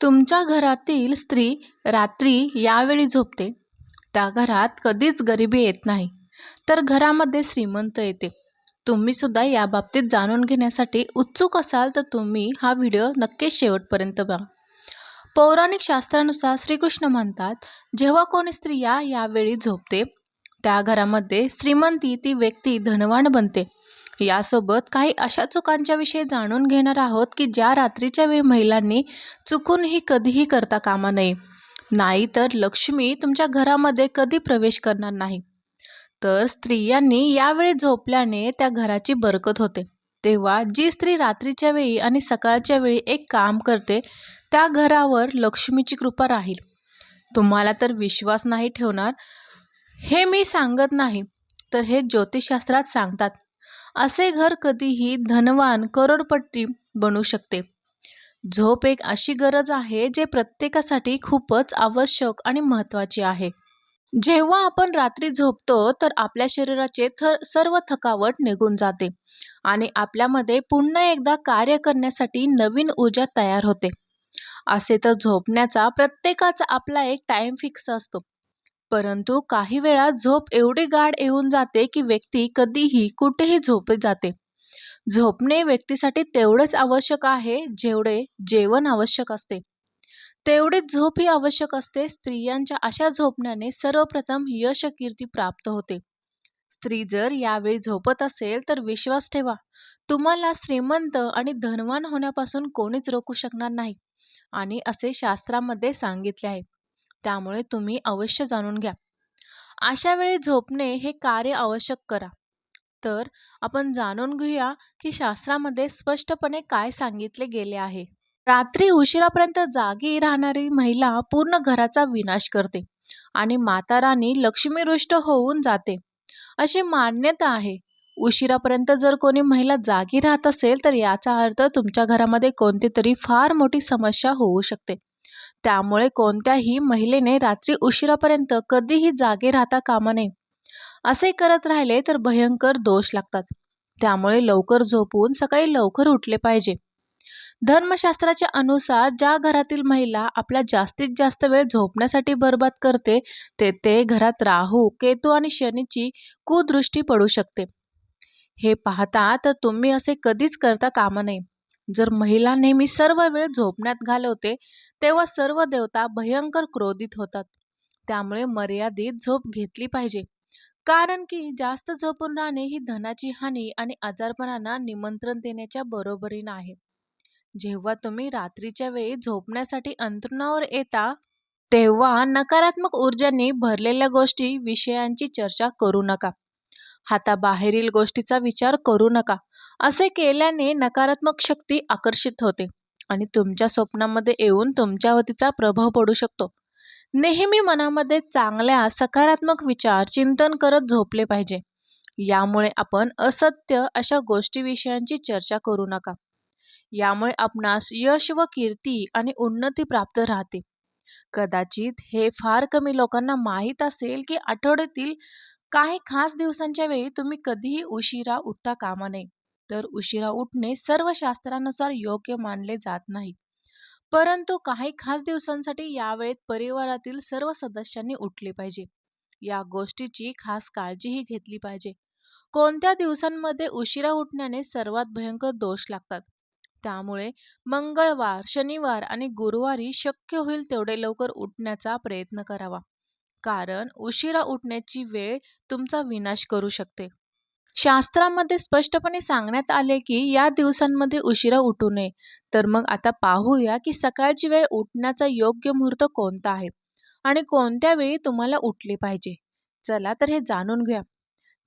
तुमच्या घरातील स्त्री रात्री यावेळी झोपते. त्या घरात कधीच गरिबी येत नाही. तर घरामध्ये श्रीमंत येते. तुम्ही सुद्धा याबाबतीत जाणून घेण्यासाठी उत्सुक असाल तर तुम्ही हा व्हिडिओ नक्कीच शेवटपर्यंत बघा पौराणिक शास्त्रानुसार श्रीकृष्ण म्हणतात जेव्हा कोणी स्त्रिया यावेळी झोपते त्या घरामध्ये श्रीमंती ती व्यक्ती धनवान बनते. यासोबत काही अशा चुकांच्या विषयी जाणून घेणार आहोत की ज्या रात्रीच्या वेळी महिलांनी चुकूनही कधीही करता कामा नये. नाही तर लक्ष्मी तुमच्या घरामध्ये कधी प्रवेश करणार नाही. तर स्त्रियांनी यावेळी झोपल्याने त्या घराची बरकत होते. तेव्हा जी स्त्री रात्रीच्या वेळी आणि सकाळच्या वेळी एक काम करते त्या घरावर लक्ष्मीची कृपा राहील. तुम्हाला तर विश्वास नाही ठेवणार. हे मी सांगत नाही तर हे ज्योतिषशास्त्रात सांगतात. असे घर कधीही धनवान करोडपट्टी बनू शकते. झोप एक अशी गरज आहे जे प्रत्येकासाठी खूपच आवश्यक आणि महत्त्वाची आहे. जेव्हा आपण रात्री झोपतो तर आपल्या शरीराचे थर सर्व थकावट निघून जाते आणि आपल्यामध्ये पुन्हा एकदा कार्य करण्यासाठी नवीन ऊर्जा तयार होते. असे तर झोपण्याचा प्रत्येकाचा आपला एक टाईम फिक्स असतो. परंतु काही वेळा झोप एवढी गाढ येऊन जाते की व्यक्ती कधीही कुठेही झोपे जाते. झोपणे व्यक्तीसाठी तेवढेच आवश्यक आहे जेवढे जेवण आवश्यक असते. तेवढीच झोप ही आवश्यक असते. स्त्रियांच्या अशा झोपण्याने सर्वप्रथम यश कीर्ती प्राप्त होते. स्त्री जर यावेळी झोपत असेल तर विश्वास ठेवा. तुम्हाला श्रीमंत आणि धनवान होण्यापासून कोणीच रोखू शकणार नाही. आणि असे शास्त्रामध्ये सांगितले आहे. त्यामुळे तुम्ही अवश्य जाणून घ्या. अशा वेळी झोपणे हे कार्य आवश्यक करा. तर आपण जाणून घेऊया की शास्त्रामध्ये स्पष्टपणे काय सांगितले गेले आहे. रात्री उशिरापर्यंत जागी राहणारी महिला पूर्ण घराचा विनाश करते आणि माता राणी लक्ष्मीरुष्ट होऊन जाते. अशी मान्यता आहे. उशिरापर्यंत जर कोणी महिला जागी राहत असेल तर याचा अर्थ तुमच्या घरामध्ये कोणती तरी फार मोठी समस्या होऊ शकते. त्यामुळे कोणत्याही महिलेने रात्री उशिरापर्यंत कधीही जागे राहता कामा नये. असे करत राहिले तर भयंकर दोष लागतात. त्यामुळे लवकर झोपून सकाळी लवकर उठले पाहिजे. धर्मशास्त्राच्या अनुसार ज्या घरातील महिला आपला जास्तीत जास्त वेळ झोपण्यासाठी बरबाद करते ते ते घरात राहू केतू आणि शनीची कुदृष्टी पडू शकते. हे पाहता तर तुम्ही असे कधीच करता कामा नये. जर महिला नेहमी सर्व वेळ झोपण्यात घालवते तेव्हा सर्व देवता भयंकर क्रोधित होतात. त्यामुळे मर्यादित झोप घेतली पाहिजे. कारण की जास्त झोपून राहणे ही धनाची हानी आणि आजारपणांना निमंत्रण देण्याच्या बरोबरीनं आहे. जेव्हा तुम्ही रात्रीच्या वेळी झोपण्यासाठी अंतरुणावर येता तेव्हा नकारात्मक ऊर्जांनी भरलेल्या गोष्टी विषयांची चर्चा करू नका. हाताबाहेरील गोष्टीचा विचार करू नका. असे केल्याने नकारात्मक शक्ती आकर्षित होते आणि तुमच्या स्वप्नामध्ये येऊन तुमच्यावरतीचा प्रभाव पडू शकतो. नेहमी मनामध्ये चांगल्या सकारात्मक विचार चिंतन करत झोपले पाहिजे. यामुळे आपण असत्य अशा गोष्टी विषयांची चर्चा करू नका. यामुळे आपणास यश व कीर्ती आणि उन्नती प्राप्त राहते. कदाचित हे फार कमी लोकांना माहीत असेल की आठवड्यातील काही खास दिवसांच्या वेळी तुम्ही कधीही उशिरा उठता कामा नये. तर उशिरा उठणे सर्व शास्त्रानुसार योग्य मानले जात नाही. परंतु काही खास दिवसांसाठी यावेळेत परिवारातील सर्व सदस्यांनी उठले पाहिजे. या गोष्टीची खास काळजीही घेतली पाहिजे. कोणत्या दिवसांमध्ये उशिरा उठण्याने सर्वात भयंकर दोष लागतात? त्यामुळे मंगळवार शनिवार आणि गुरुवारी शक्य होईल तेवढे लवकर उठण्याचा प्रयत्न करावा. कारण उशिरा उठण्याची वेळ तुमचा विनाश करू शकते. शास्त्रामध्ये स्पष्टपणे सांगण्यात आले की या दिवसांमध्ये उशिरा उठू नये. तर मग आता पाहूया की सकाळची वेळ उठण्याचा योग्य मुहूर्त कोणता आहे आणि कोणत्या वेळी तुम्हाला उठले पाहिजे. चला तर हे जाणून घ्या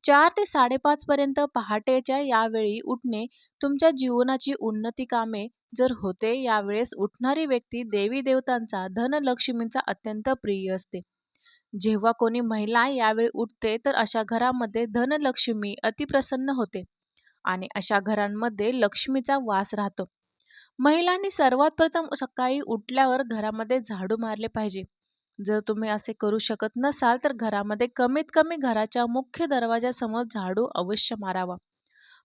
चार ते साडेपाचपर्यंत पहाटेच्या यावेळी उठणे तुमच्या जीवनाची उन्नती कामे. जर होते यावेळेस उठणारी व्यक्ती देवी देवतांचा धनलक्ष्मींचा अत्यंत प्रिय असते. जेव्हा कोणी महिला यावेळी उठते तर अशा घरामध्ये धनलक्ष्मी अतिप्रसन्न होते आणि अशा घरांमध्ये लक्ष्मीचा वास राहतो. महिलांनी सर्वात प्रथम सकाळी उठल्यावर घरामध्ये झाडू मारले पाहिजे. जर तुम्ही असे करू शकत नसाल तर घरामध्ये कमीत कमी घराच्या मुख्य दरवाजासमोर झाडू अवश्य मारावा.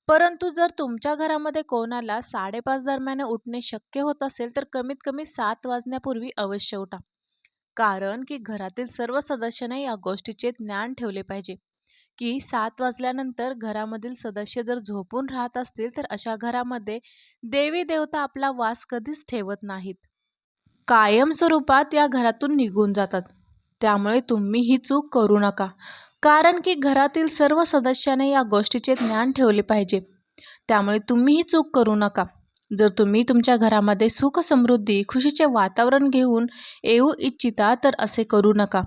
परंतु जर तुमच्या घरामध्ये कोणाला साडेपाच दरम्यान उठणे शक्य होत असेल तर कमीत कमी सात वाजण्यापूर्वी अवश्य उठा. कारण की घरातील सर्व सदस्यांना या गोष्टीचे ज्ञान ठेवले पाहिजे. की सात वाजल्यानंतर घरामधील सदस्य जर झोपून राहत असतील तर अशा घरामध्ये देवी देवता आपला वास कधीच ठेवत नाहीत. कायम स्वरूपात या घरातून निघून जातात. त्यामुळे तुम्ही ही चूक करू नका. कारण की घरातील सर्व सदस्याने या गोष्टीचे ज्ञान ठेवले पाहिजे. त्यामुळे तुम्ही ही चूक करू नका. जर तुम्ही तुमच्या घरामध्ये सुख समृद्धी खुशीचे वातावरण घेऊन येऊ इच्छिता तर असे करू नका.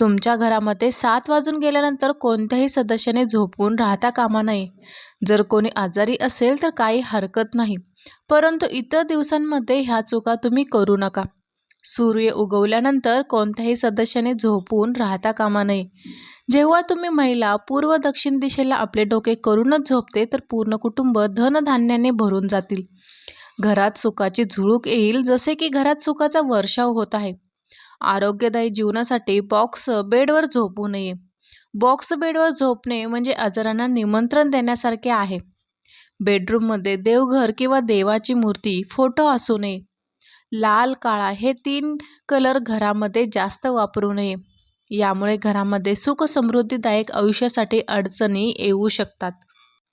तुमच्या घरामध्ये सात वाजून गेल्यानंतर कोणत्याही सदस्याने झोपून राहता कामा नये. जर कोणी आजारी असेल तर काही हरकत नाही. परंतु इतर दिवसांमध्ये ह्या चुका तुम्ही करू नका. सूर्य उगवल्यानंतर कोणत्याही सदस्याने झोपून राहता कामा नये. जेव्हा तुम्ही महिला पूर्व दक्षिण दिशेला आपले डोके करूनच झोपते तर पूर्ण कुटुंब धनधान्याने भरून जातील. घरात सुखाची झुळूक येईल जसे की घरात सुखाचा वर्षाव होत आहे. आरोग्यदायी जीवनासाठी बॉक्स बेडवर झोपू नये. बॉक्स बेडवर झोपणे म्हणजे आजारांना निमंत्रण देण्यासारखे आहे. बेडरूममध्ये देवघर किंवा देवाची मूर्ती फोटो असू नये. लाल काळा हे तीन कलर घरामध्ये जास्त वापरू नये. यामुळे घरामध्ये सुख समृद्धीदायक आयुष्यासाठी अडचणी येऊ शकतात.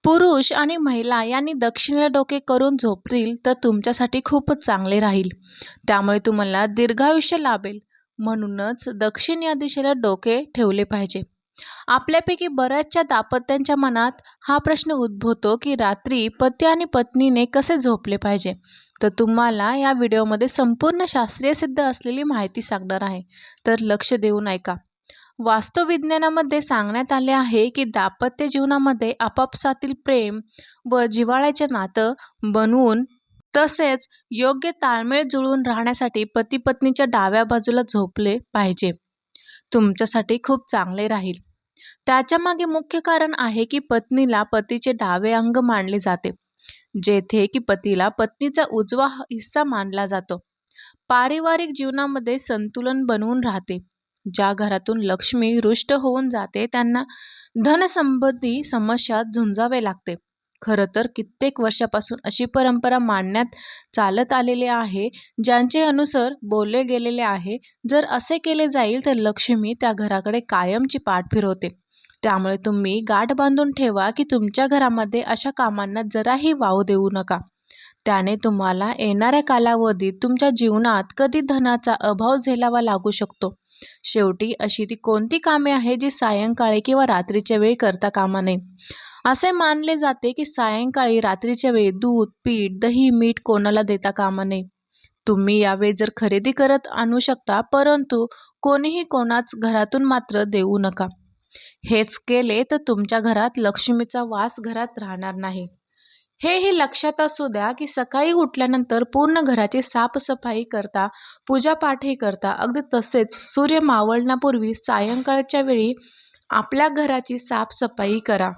पुरुष आणि महिला यांनी दक्षिणेला डोके करून झोपतील तर तुमच्यासाठी खूपच चांगले राहील. त्यामुळे तुम्हाला दीर्घायुष्य लाभेल. म्हणूनच दक्षिण या दिशेला डोके ठेवले पाहिजे. आपल्यापैकी बऱ्याचशा दाम्पत्यांच्या मनात हा प्रश्न उद्भवतो की रात्री पती आणि पत्नीने कसे झोपले पाहिजे? तर तुम्हाला या व्हिडिओमध्ये संपूर्ण शास्त्रीय सिद्ध असलेली माहिती सांगणार आहे. तर लक्ष देऊन ऐका. वास्तुविज्ञानामध्ये सांगण्यात आले आहे की दाम्पत्य जीवनामध्ये आपापसातील प्रेम व जिव्हाळ्याचे नातं बनवून तसेच योग्य ताळमेळ जुळून राहण्यासाठी पती पत्नीच्या डाव्या बाजूला झोपले पाहिजे. तुमच्यासाठी खूप चांगले राहील. त्याच्यामागे मुख्य कारण आहे की पत्नीला पतीचे डावे अंग मानले जाते जेथे की पतीला पत्नीचा उजवा हिस्सा मानला जातो. पारिवारिक जीवनामध्ये संतुलन बनवून राहते. ज्या घरातून लक्ष्मी रुष्ट होऊन जाते त्यांना धनसंबंधी समस्यात झुंजावे लागते. खरं तर कित्येक वर्षापासून अशी परंपरा मांडण्यात चालत आलेली आहे ज्यांचे अनुसार बोलले गेलेले आहे जर असे केले जाईल तर लक्ष्मी त्या घराकडे कायमची पाठ फिरवते. त्यामुळे तुम्ही गाठ बांधून ठेवा की तुमच्या घरामध्ये अशा कामांना जराही वाव देऊ नका. त्याने तुम्हाला येणाऱ्या कालावधीत तुमच्या जीवनात कधी धनाचा अभाव झेलावा लागू शकतो. शेवटी अशी ती कोणती कामे आहे जी सायंकाळी किंवा रात्रीच्या वेळी करता कामा नये? असे मानले जाते की सायंकाळी रात्रीच्या वेळी दूध पीठ दही मीठ कोणाला देता कामा नये. तुम्ही यावेळी जर खरेदी करत आणू शकता परंतु कोणीही कोणाच घरातून मात्र देऊ नका. हेच केले तर तुमच्या घरात लक्ष्मीचा वास घरात राहणार नाही. हेही लक्षात असू द्या की सकाळी उठल्यानंतर पूर्ण घराची साफसफाई करता पूजापाठही करता अगदी तसेच सूर्य मावळण्यापूर्वी सायंकाळच्या वेळी आपल्या घराची साफसफाई करा.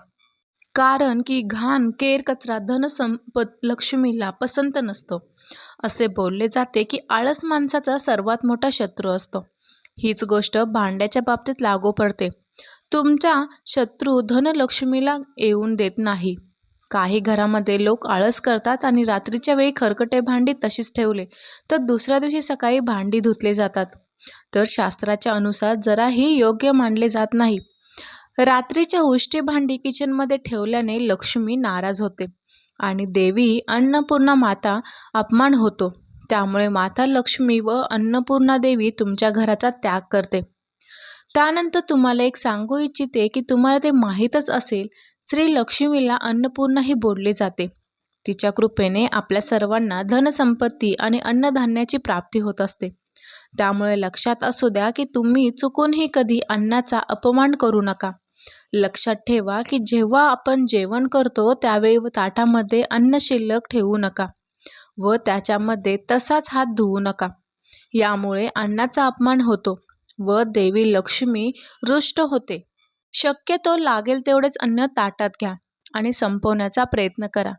कारण की घाण केर कचरा धनसंपत लक्ष्मीला पसंत नसतो. असे बोलले जाते की आळस माणसाचा सर्वात मोठा शत्रू असतो. हीच गोष्ट भांड्याच्या बाबतीत लागू पडते. तुमचा शत्रू धनलक्ष्मीला येऊन देत नाही. काही घरामध्ये लोक आळस करतात आणि रात्रीच्या वेळी खरकटे भांडी तशीच ठेवले तर दुसऱ्या दिवशी सकाळी भांडी धुतले जातात. तर शास्त्राच्या अनुसार जराही योग्य मानले जात नाही. रात्रीच्या उष्टी भांडी किचनमध्ये ठेवल्याने लक्ष्मी नाराज होते आणि देवी अन्नपूर्णा माता अपमान होतो. त्यामुळे माता लक्ष्मी व अन्नपूर्णा देवी तुमच्या घराचा त्याग करते. त्यानंतर तुम्हाला एक सांगू इच्छिते की तुम्हाला ते माहीतच असेल श्री लक्ष्मीला अन्नपूर्णाही बोलले जाते. तिच्या कृपेने आपल्या सर्वांना धनसंपत्ती आणि अन्नधान्याची प्राप्ती होत असते. त्यामुळे लक्षात असू द्या की तुम्ही चुकूनही कधी अन्नाचा अपमान करू नका. लक्षात ठेवा की जेव्हा आपण जेवण करतो त्यावेळी ताटामध्ये अन्न शिल्लक ठेवू नका व त्याच्यामध्ये तसाच हात धुवू नका. यामुळे अन्नाचा अपमान होतो व देवी लक्ष्मी रुष्ट होते. शक्यतो लागेल तेवढेच अन्न ताटात घ्या आणि संपवण्याचा प्रयत्न करा.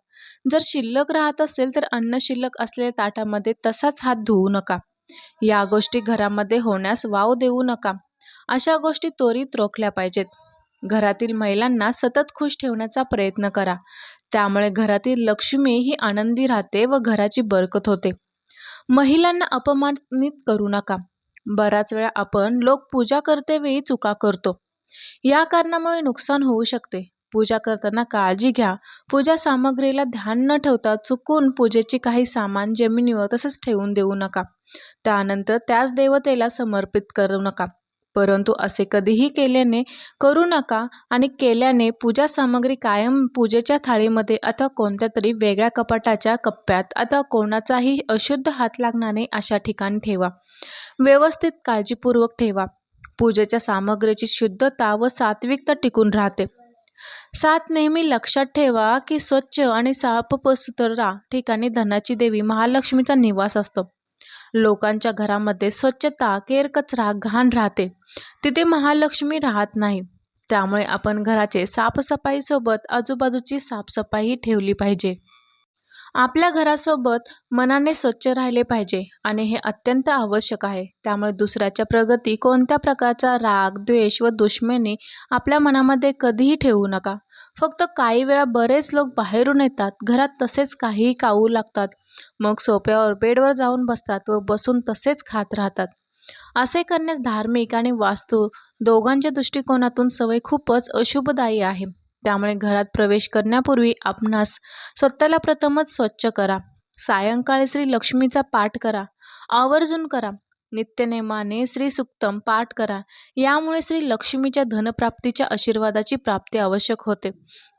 जर शिल्लक राहत असेल तर अन्न शिल्लक असलेल्या ताटामध्ये तसाच हात धुवू नका. या गोष्टी घरामध्ये होण्यास वाव देऊ नका. अशा गोष्टी त्वरित रोखल्या पाहिजेत. घरातील महिलांना सतत खुश ठेवण्याचा प्रयत्न करा. त्यामुळे घरातील लक्ष्मी ही आनंदी राहते व घराची बरकत होते. महिलांना अपमानित करू नका. बराच वेळा आपण लोक पूजा करतेवेळी चुका करतो. या कारणामुळे नुकसान होऊ शकते. पूजा करताना काळजी घ्या. पूजा सामग्रीला ध्यान न ठेवता चुकून पूजेची काही सामान जमिनीवर तसंच ठेवून देऊ नका. त्यानंतर त्याच देवतेला समर्पित करू नका. परंतु असे कधीही केल्याने करू नका आणि केल्याने पूजा सामग्री कायम पूजेच्या थाळीमध्ये अथवा कोणत्या तरी वेगळ्या कपाटाच्या कप्प्यात अथवा कोणाचाही अशुद्ध हात लागणार नाही अशा ठिकाणी ठेवा. व्यवस्थित काळजीपूर्वक ठेवा. पूजेच्या सामग्रीची शुद्धता व सात्विकता टिकून राहते. सात नेहमी लक्षात ठेवा की स्वच्छ आणि साफसुथरा ठिकाणी धनाची देवी महालक्ष्मीचा निवास असतो. लोकांच्या घरामध्ये स्वच्छता केरकचरा घाण राहते. तिथे महालक्ष्मी राहत नाही. त्यामुळे आपण घराचे साफसफाईसोबत आजूबाजूची साफसफाई ठेवली पाहिजे. आपल्या घरासोबत मनाने स्वच्छ राहिले पाहिजे आणि हे अत्यंत आवश्यक आहे. त्यामुळे दुसऱ्याच्या प्रगती कोणत्या प्रकारचा राग द्वेष व दुश्मनी आपल्या मनामध्ये कधीही ठेवू नका. फक्त काही वेळा बरेच लोक बाहेरून येतात घरात तसेच काहीही खाऊ लागतात. मग सोप्यावर बेडवर जाऊन बसतात व बसून तसेच खात राहतात. असे करण्यास धार्मिक आणि वास्तू दोघांच्या दृष्टिकोनातून सवय खूपच अशुभदायी आहे. त्यामुळे घरात प्रवेश करण्यापूर्वी आपणास स्वतःला प्रथमच स्वच्छ करा. सायंकाळी श्री लक्ष्मीचा पाठ करा. आवर्जून करा. नित्यनेमाने श्री सुक्तम पाठ करा. यामुळे श्री लक्ष्मीच्या धनप्राप्तीच्या आशीर्वादाची प्राप्ती आवश्यक होते.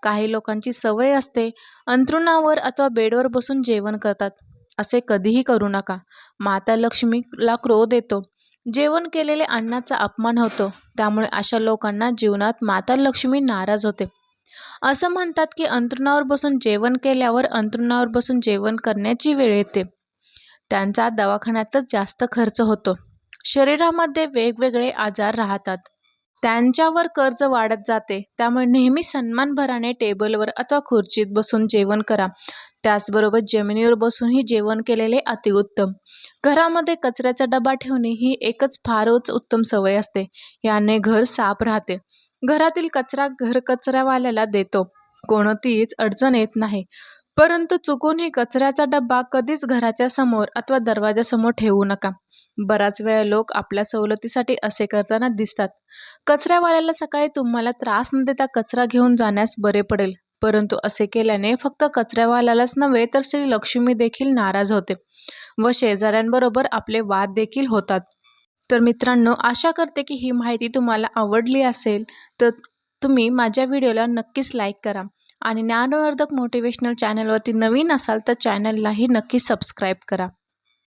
काही लोकांची सवय असते अंथरुणावर अथवा बेडवर बसून जेवण करतात. असे कधीही करू नका. माता लक्ष्मीला क्रोध येतो. जेवण केलेले अन्नाचा अपमान होतो. त्यामुळे अशा लोकांना जीवनात माता लक्ष्मी नाराज होते. असं म्हणतात की अंथरुणावर बसून जेवण केल्यावर अंथरुणावर बसून जेवण करण्याची वेळ येते. त्यांचा दवाखान्यातच जास्त खर्च होतो. शरीरामध्ये वेगवेगळे आजार राहतात. त्यांच्यावर कर्ज वाढत जाते. त्यामुळे नेहमी सन्मानभराने टेबलवर अथवा खुर्चीत बसून जेवण करा. त्याचबरोबर जमिनीवर बसूनही जेवण केलेले अतिउत्तम. घरामध्ये कचऱ्याचा डबा ठेवणे ही एकच फारच उत्तम सवय असते. याने घर साफ राहते. घरातील कचरा घरकचऱ्यावाल्याला देतो. कोणतीच अडचण येत नाही. परंतु चुकूनही कचऱ्याचा डब्बा कधीच घराच्या समोर अथवा दरवाजासमोर ठेवू नका. बराच वेळा लोक आपल्या सवलतीसाठी असे करताना दिसतात. कचऱ्यावाल्याला सकाळी तुम्हाला त्रास न देता कचरा घेऊन जाण्यास बरे पडेल. परंतु असे केल्याने फक्त कचऱ्यावाल्यालाच नव्हे तर श्री लक्ष्मी देखील नाराज होते व शेजाऱ्यांबरोबर आपले वाद देखील होतात. तर मित्रांनो आशा करते की ही माहिती तुम्हाला आवडली असेल तर तुम्ही माझ्या व्हिडिओला नक्कीच लाईक करा आणि ज्ञानवर्धक मोटिवेशनल चॅनलवरती नवीन असाल तर चॅनललाही नक्की सबस्क्राईब करा.